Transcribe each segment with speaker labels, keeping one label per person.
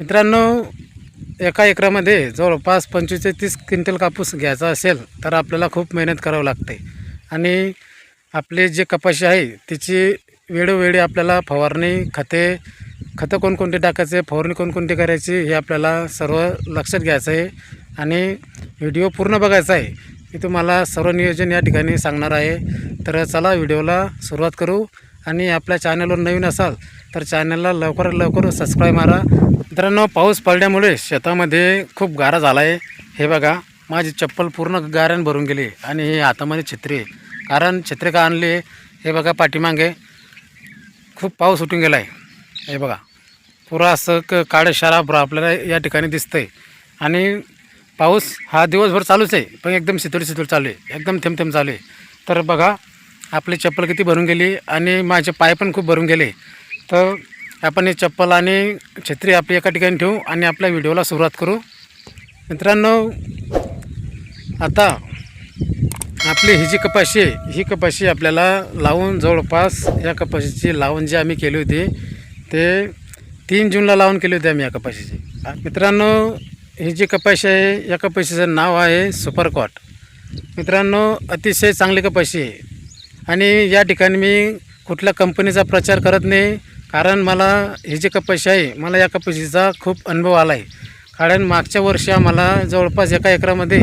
Speaker 1: मित्रांनो एका एकरामध्ये जवळपास पंचवीस ते तीस क्विंटल कापूस घ्यायचा असेल तर आपल्याला खूप मेहनत करावं लागते. आणि आपले जे कपाशी आहे तिची वेळोवेळी आपल्याला फवारणी खते खतं कोणकोणते टाकायचे फवारणी कोणकोणती करायची हे आपल्याला सर्व लक्षात घ्यायचं आहे. आणि व्हिडिओ पूर्ण बघायचा आहे मी तुम्हाला सर्व नियोजन या ठिकाणी सांगणार आहे. तर चला व्हिडिओला सुरुवात करू. आणि आपल्या चॅनलवर नवीन असाल तर चॅनलला लवकरात लवकर सबस्क्राईब मारा. मित्रांनो पाऊस पडल्यामुळे शेतामध्ये खूप गारा झाला आहे हे बघा माझी चप्पल पूर्ण गाऱ्यान भरून गेली आणि हे हातामध्ये छत्री आहे. कारण छत्री का आणली? हे बघा पाठीमागे खूप पाऊस उठून गेला आहे हे बघा पुरा असं क काळे शराब आपल्याला या ठिकाणी दिसतंय. आणि पाऊस हा दिवसभर चालूच आहे पण एकदम शितोडी शितोडी चालू आहे एकदम थेंब थेंब चालू आहे. तर बघा आपली चप्पल किती भरून गेली आणि माझे पाय पण खूप भरून गेले. तर आपण हे चप्पल आणि छत्री आपली एका ठिकाणी ठेवू आणि आपल्या व्हिडिओला सुरुवात करू. मित्रांनो आता आपली ही जी कपाशी आहे ही कपाशी आपल्याला लावून जवळपास या कपाशीची लावून जी आम्ही केली होती ते तीन जूनला लावून केली होती आम्ही या कपाशीची. मित्रांनो ही जी कपाशी आहे या कपाशीचं नाव आहे सुपरकॉट. मित्रांनो अतिशय चांगली कपाशी आहे. आणि या ठिकाणी मी कुठल्या कंपनीचा प्रचार करत नाही कारण मला ही जी कपाशी आहे मला या कपाशीचा खूप अनुभव आला आहे कारण मागच्या वर्षी आम्हाला जवळपास एका एकरामध्ये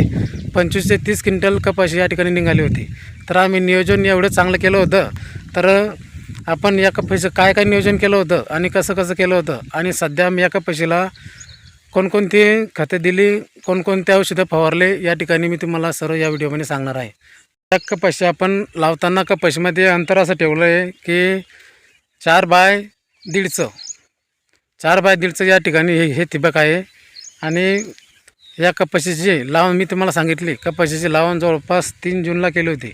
Speaker 1: पंचवीस ते तीस क्विंटल कपाशी या ठिकाणी निघाली होती. तर आम्ही नियोजन एवढं चांगलं केलं होतं. तर आपण या कपाशीचं काय काय नियोजन केलं होतं आणि कसं कसं केलं होतं आणि सध्या आम्ही या कपाशीला कोणकोणती खते दिली कोणकोणते औषधं फवारले या ठिकाणी मी तुम्हाला सर्व या व्हिडिओमध्ये सांगणार आहे. त्या कपाशी आपण लावताना कपाशीमध्ये अंतर असं ठेवलं आहे की चार बाय दीडचं. चार बाय दीडचं या ठिकाणी हे हे ठिबक आहे. आणि या कपाशीची लावण मी तुम्हाला सांगितली. कपाशीची लावण जवळपास तीन जूनला केली होती.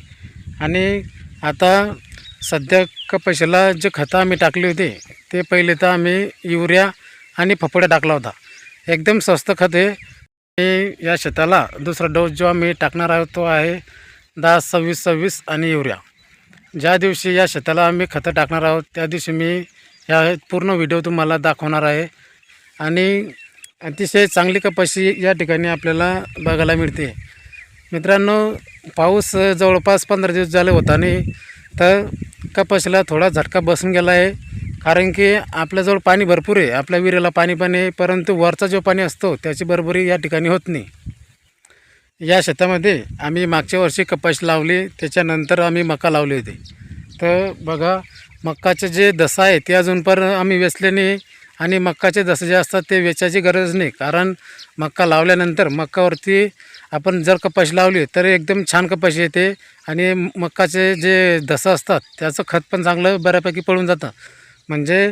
Speaker 1: आणि आता सध्या कपाशीला जे खतं आम्ही टाकली होती ते पहिले तर आम्ही युरिया आणि फपड्या टाकला होता. एकदम स्वस्त खत आहे. आणि या शेताला दुसरा डोस जो आम्ही टाकणार आहोत तो आहे दहा सव्वीस सव्वीस आणि युरिया. ज्या दिवशी या शेताला आम्ही खतं टाकणार आहोत त्या दिवशी मी या पूर्ण व्हिडिओ तुम्हाला दाखवणार आहे. आणि अतिशय चांगली कपाशी या ठिकाणी आपल्याला बघायला मिळते. मित्रांनो पाऊस जवळपास पंधरा दिवस झाले होता नाही तर कपाशीला थोडा झटका बसून गेला आहे. कारण की आपल्याजवळ पाणी भरपूर आहे आपल्या विहिरीला पाणी पण आहे परंतु वरचा जो पाणी असतो त्याची बरोबरी या ठिकाणी होत नाही. या शेतामध्ये आम्ही मागच्या वर्षी कपाशी लावली त्याच्यानंतर आम्ही मका लावली होती. तर बघा मक्काचे जे दसा आहे ते अजून पण आम्ही वेचले नाही आणि मक्काचे दसे जे असतात ते वेचायची गरज नाही. कारण मक्का लावल्यानंतर मक्कावरती आपण जर कपाशी लावली तर एकदम छान कपाशी येते आणि मक्काचे जे दसं असतात त्याचं खत पण चांगलं बऱ्यापैकी पडून जातं. म्हणजे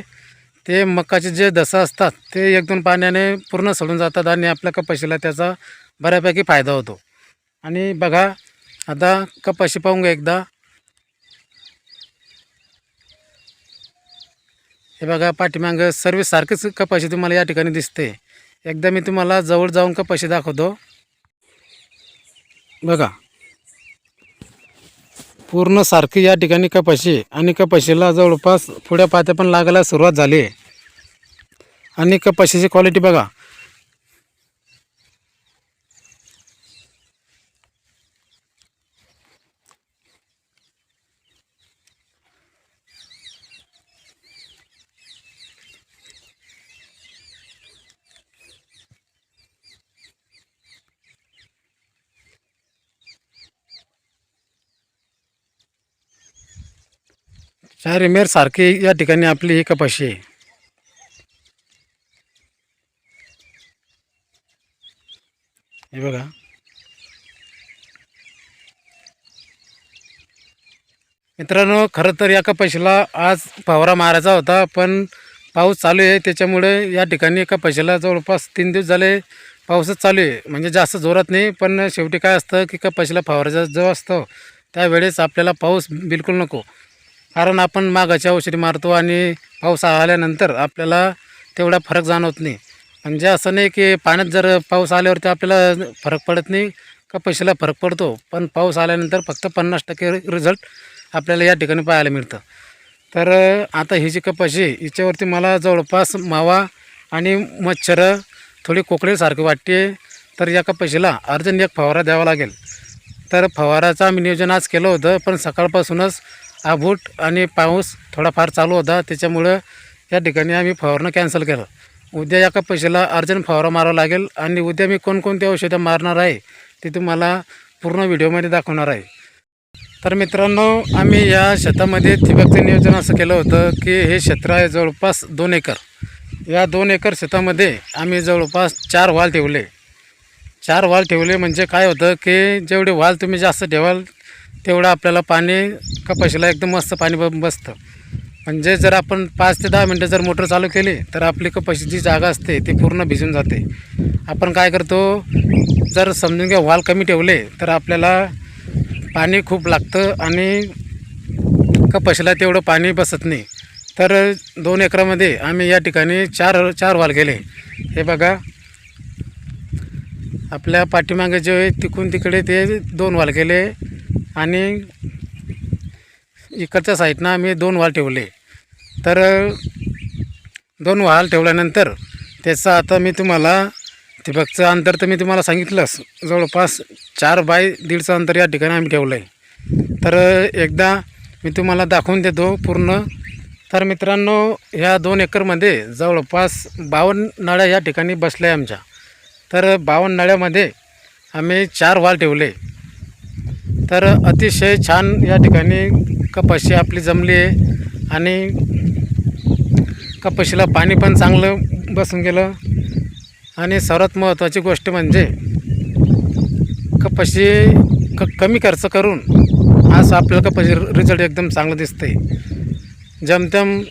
Speaker 1: ते मक्काचे जे दसं असतात ते एक दोन पाण्याने पूर्ण सडून जातात आणि आपल्या कपाशीला त्याचा बऱ्यापैकी फायदा होतो. आणि बघा आता कपाशी पाहून घ्या एकदा. हे बघा पाठीमागं सर्व सारखीच कपाशी तुम्हाला या ठिकाणी दिसते. एकदा मी तुम्हाला जवळ जाऊन कपाशी दाखवतो. बघा. पूर्ण सारखी या ठिकाणी कपाशी आणि कपाशीला जवळपास पुढ्या पात्या पण लागायला सुरुवात झाली. आहे आणि कपाशीची क्वालिटी बघा. चार मेर सारखी या ठिकाणी आपली ही कपाशी आहे. हे बघा. मित्रांनो खरं तर या कपाशीला आज फवारा मारायचा होता पण पाऊस चालू आहे. त्याच्यामुळे या ठिकाणी कपाशीला जवळपास तीन दिवस झाले पाऊसच चालू आहे. म्हणजे जास्त जोरात नाही पण शेवटी काय असतं की कपाशीला फवाराचा जो असतो त्यावेळेस आपल्याला पाऊस बिलकुल नको. कारण आपण मागाच्या औषधी मारतो आणि पाऊस आल्यानंतर आपल्याला तेवढा फरक जाणवत नाही. म्हणजे असं नाही की पाण्यात जर पाऊस आल्यावरती आपल्याला फरक पडत नाही का पैशाला फरक पडतो. पण पाऊस आल्यानंतर फक्त पन्नास टक्के रिझल्ट आपल्याला या ठिकाणी पाहायला मिळतं. तर आता ही जी कपाशी हिच्यावरती मला जवळपास मावा आणि मच्छर थोडी कोकळीसारखी वाटते. तर या कपाशीला अर्जंट एक फवारा द्यावा लागेल. तर फवाराचं आम्ही नियोजन आज केलं होतं पण सकाळपासूनच आभूट आणि पाऊस थोडाफार चालू होता त्याच्यामुळं या ठिकाणी आम्ही फवारणं कॅन्सल केलं. उद्या एका पैशाला अर्जंट फवारा मारावा लागेल आणि उद्या मी कोणकोणती औषधं मारणार आहे ते तुम्हाला पूर्ण व्हिडिओमध्ये दाखवणार आहे. तर मित्रांनो आम्ही या शेतामध्ये ठिबकचं नियोजन असं केलं होतं की हे क्षेत्र आहे जवळपास दोन एकर. या दोन एकर शेतामध्ये आम्ही जवळपास चार वाल ठेवले. चार वाल ठेवले म्हणजे काय होतं की जेवढे वाल तुम्ही जास्त ठेवाल तेवढं आपल्याला पाणी कपाशीला एकदम मस्त पाणी ब बसतं. म्हणजे जर आपण पाच ते दहा मिनटं जर मोटर चालू केली तर आपली कपाशीची जागा असते ती पूर्ण भिजून जाते. आपण काय करतो जर समजून घ्या व्हाल कमी ठेवले तर आपल्याला पाणी खूप लागतं आणि कपाशीला तेवढं पाणी बसत नाही. तर दोन एकरामध्ये आम्ही या ठिकाणी चार चार व्हाल गेले हे बघा. आपल्या पाठीमागे जे आहे तिकून तिकडे ते दोन वाल गेले आणि इकडच्या साईडनं आम्ही दोन वाल ठेवले. तर दोन वाल ठेवल्यानंतर त्याचं आता मी तुम्हाला ठिबकचं अंतर तर मी तुम्हाला सांगितलंच जवळपास चार बाय दीडचं अंतर या ठिकाणी आम्ही ठेवलं आहे तर एकदा मी तुम्हाला दाखवून देतो पूर्ण. तर मित्रांनो ह्या दोन एकरमध्ये जवळपास बावन्न नळ्या या ठिकाणी बसल्या आमच्या. तर बावन्न नळ्यामध्ये आम्ही चार वाल ठेवले. तर अतिशय छान या ठिकाणी कपाशी आपली जमली आहे. आणि कपाशीला पाणी पण चांगलं बसून गेलं. आणि सर्वात महत्त्वाची गोष्ट म्हणजे कपाशी क कमी खर्च करून आज आपल्याला कपाशी रिझल्ट एकदम चांगलं दिसतंय. जमतम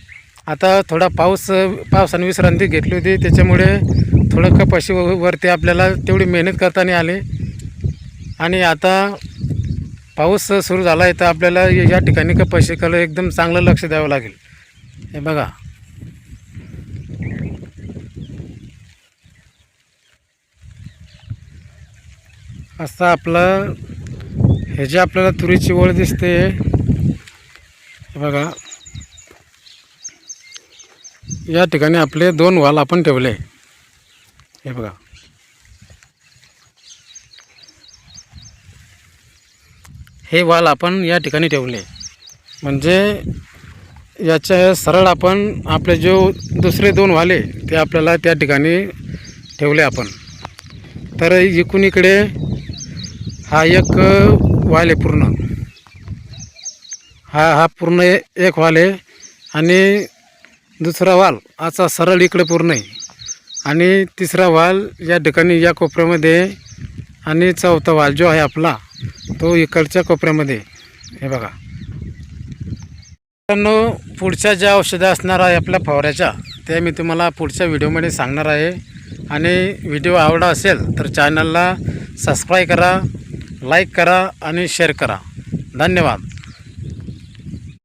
Speaker 1: आता थोडा पाऊस पावसाने विश्रांती घेतली होती. त्याच्यामुळे थोडं कपाशी व- वरती आपल्याला तेवढी मेहनत करता नाही आली. आणि आता पाऊस सुरू झाला आहे तर आपल्याला या ठिकाणी ठिकाणी कपाशीकडे एकदम चांगलं लक्ष द्यावं लागेल. हे बघा. असं आपलं हे जे आपल्याला तुरीची ओळ दिसते हे बघा. या ठिकाणी आपले दोन वाल आपण ठेवले. हे बघा. हे वाल आपण या ठिकाणी ठेवले. म्हणजे याच्या सरळ आपण आपले जो दुसरे दोन वाले ते आपल्याला त्या ठिकाणी ठेवले आपण. तर इकून इकडे हा एक वाल आहे पूर्ण. हा हा पूर्ण ए- एक वाल आहे आणि दुसरा वाल असा सरळ इकडे पूर्ण आहे. आणि तिसरा वाल या ठिकाणी या कोपऱ्यामध्ये आणि चौथा वाल जो आहे आपला तो इकडच्या कोपऱ्यामध्ये हे बघा. मित्रांनो पुढच्या ज्या औषधं असणार आहे आपल्या फवाऱ्याच्या त्या मी तुम्हाला पुढच्या व्हिडिओमध्ये सांगणार आहे. आणि व्हिडिओ आवडला असेल तर चॅनलला सबस्क्राईब करा लाईक करा आणि शेअर करा. धन्यवाद.